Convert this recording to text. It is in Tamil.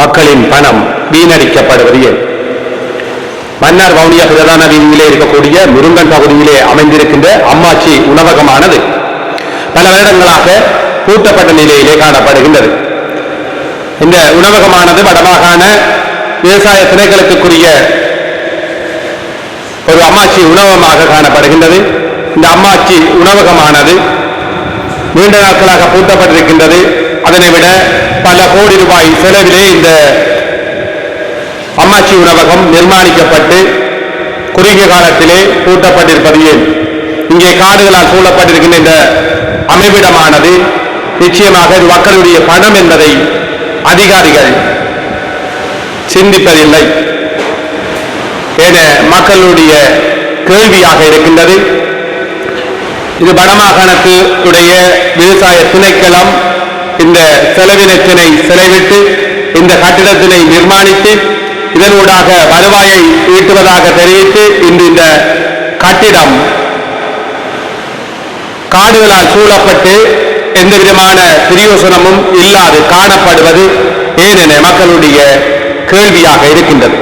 மக்களின் பணம் வீணடிக்கப்படுவது ஏன்? மன்னார் வவுனியா பிரதான வீதியிலே இருக்கக்கூடிய முருங்கன் பகுதியிலே அமைந்திருக்கின்ற அம்மாச்சி உணவகமானது பல வருடங்களாக பூட்டப்பட்ட நிலையிலே காணப்படுகின்றது. இந்த உணவகமானது வடமாகாண விவசாய திணைக்களத்துக்குரிய ஒரு அம்மாச்சி உணவகமாக காணப்படுகின்றது. இந்த அம்மாச்சி உணவகமானது நீண்ட நாட்களாக பூட்டப்பட்டிருக்கின்றது. அதனை விட பல கோடி ரூபாய் செலவிலே இந்த அம்மாச்சி உணவகம் நிர்மாணிக்கப்பட்டு குறுகிய காலத்திலே பூட்டப்பட்டிருப்பது ஏன்? இங்கே காடுகளால் சூழப்பட்டிருக்கின்ற இந்த அமைவிடமானது நிச்சயமாக இது மக்களுடைய பணம் என்பதை அதிகாரிகள் சிந்திப்பதில்லை என மக்களுடைய கேள்வியாக இருக்கின்றது. இது வடமாகாணத்துடைய விவசாய திணைக்களம் இந்த செலவினத்தினை செலவிட்டு இந்த கட்டிடத்தினை நிர்மாணித்து இதனூடாக வருவாயை ஈட்டுவதாக தெரிவித்து இன்று இந்த கட்டிடம் காடுகளால் சூழப்பட்டு எந்த விதமான பிரயோசனமும் இல்லாது காணப்படுவது ஏனென மக்களுடைய கேள்வியாக இருக்கின்றது.